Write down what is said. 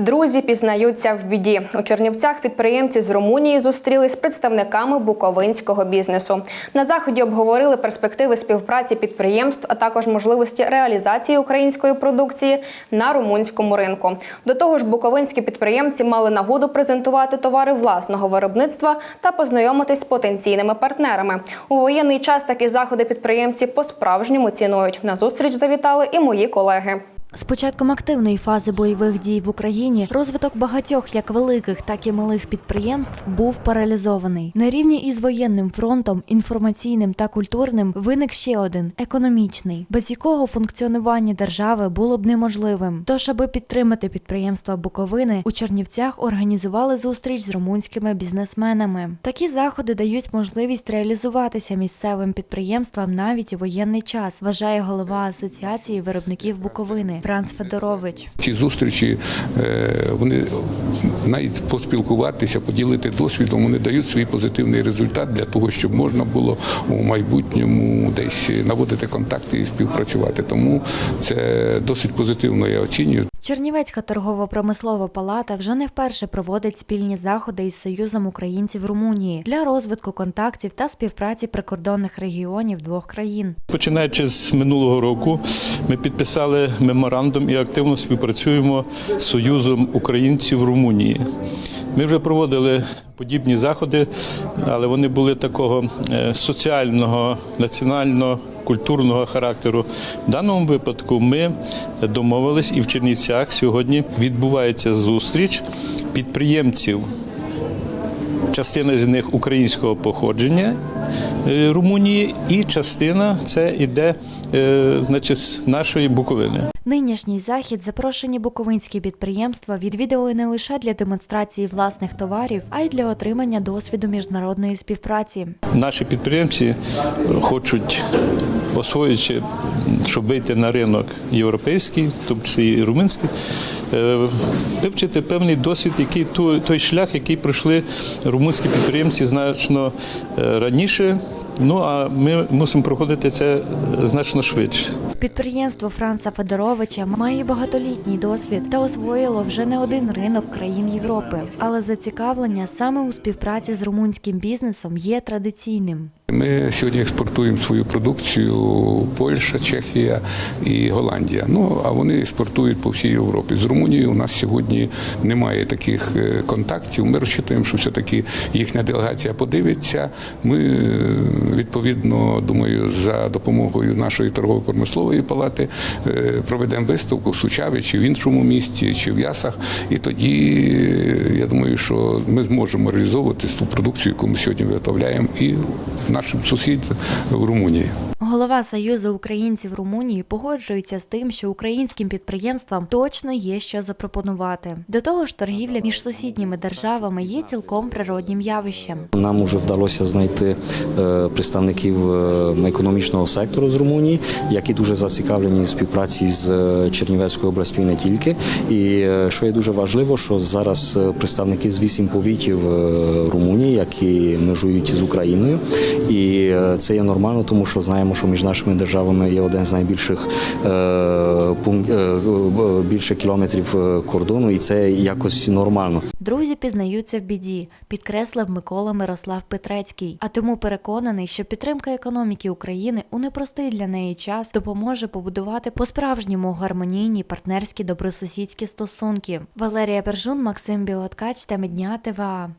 Друзі пізнаються в біді. У Чернівцях підприємці з Румунії зустрілись з представниками буковинського бізнесу. На заході обговорили перспективи співпраці підприємств, а також можливості реалізації української продукції на румунському ринку. До того ж, буковинські підприємці мали нагоду презентувати товари власного виробництва та познайомитись з потенційними партнерами. У воєнний час такі заходи підприємці по-справжньому цінують. На зустріч завітали і мої колеги. З початком активної фази бойових дій в Україні розвиток багатьох як великих, так і малих підприємств був паралізований. На рівні із воєнним фронтом, інформаційним та культурним виник ще один економічний, без якого функціонування держави було б неможливим. Тож, аби підтримати підприємства Буковини, у Чернівцях організували зустріч з румунськими бізнесменами. Такі заходи дають можливість реалізуватися місцевим підприємствам навіть у воєнний час, вважає голова асоціації виробників Буковини Франц Федорович. Ці зустрічі е, вони навіть поспілкуватися, поділити досвідом, вони дають свій позитивний результат для того, щоб можна було у майбутньому десь наводити контакти і співпрацювати. Тому це досить позитивно я оцінюю. Чернівецька торгово-промислова палата вже не вперше проводить спільні заходи із Союзом українців Румунії для розвитку контактів та співпраці прикордонних регіонів двох країн. Починаючи з минулого року, ми підписали меморандум і активно співпрацюємо з Союзом українців Румунії. Ми вже проводили подібні заходи, але вони були такого е, соціального, національного. Культурного характеру в даному випадку ми домовились, і в Чернівцях сьогодні відбувається зустріч підприємців. Частина з них українського походження е, Румунії, і частина це іде е, значить, з нашої Буковини. Нинішній захід запрошені буковинські підприємства відвідали не лише для демонстрації власних товарів, а й для отримання досвіду міжнародної співпраці. Наші підприємці хочуть освоюючи, щоб вийти на ринок європейський, тому числі і румунський, е, вивчити певний досвід, який той, той шлях, який пройшли румунські підприємці значно е, раніше. Ну а ми мусимо проходити це е, значно швидше. Підприємство Франца Федоровича має багатолітній досвід та освоїло вже не один ринок країн Європи. Але зацікавлення саме у співпраці з румунським бізнесом є традиційним. Ми сьогодні експортуємо свою продукцію Польща, Чехія і Голландія. Ну а вони експортують по всій Європі. З Румунією у нас сьогодні немає таких е, контактів. Ми розчитуємо, що все-таки їхня делегація подивиться. Ми е, відповідно думаю, за допомогою нашої торгово-промислової палати е, проведемо виставку в Сучаві чи в іншому місті, чи в Ясах. І тоді я думаю, що ми зможемо реалізовувати ту продукцію, яку ми сьогодні виготовляємо, і нашим сусід в Румунії. Голова Союзу українців Румунії погоджується з тим, що українським підприємствам точно є що запропонувати. До того ж, торгівля між сусідніми державами є цілком природнім явищем. Нам вже вдалося знайти е, представників е, економічного сектору з Румунії, які дуже зацікавлені в співпраці з е, Чернівецькою областю і не тільки. І що є дуже важливо, що зараз представники з вісім повітів Румунії, які межують з Україною, і це є нормально, тому що знаємо, що між нашими державами є один з найбільших е, пунк- е, е, більше кілометрів е, кордону, і це якось нормально. Друзі пізнаються в біді, підкреслив Микола Мирослав Петрецький. А тому переконаний, що підтримка економіки України у непростий для неї час допоможе побудувати по-справжньому гармонійні партнерські добросусідські стосунки. Валерія Пержун, Максим Білоткач та Медня ТВА.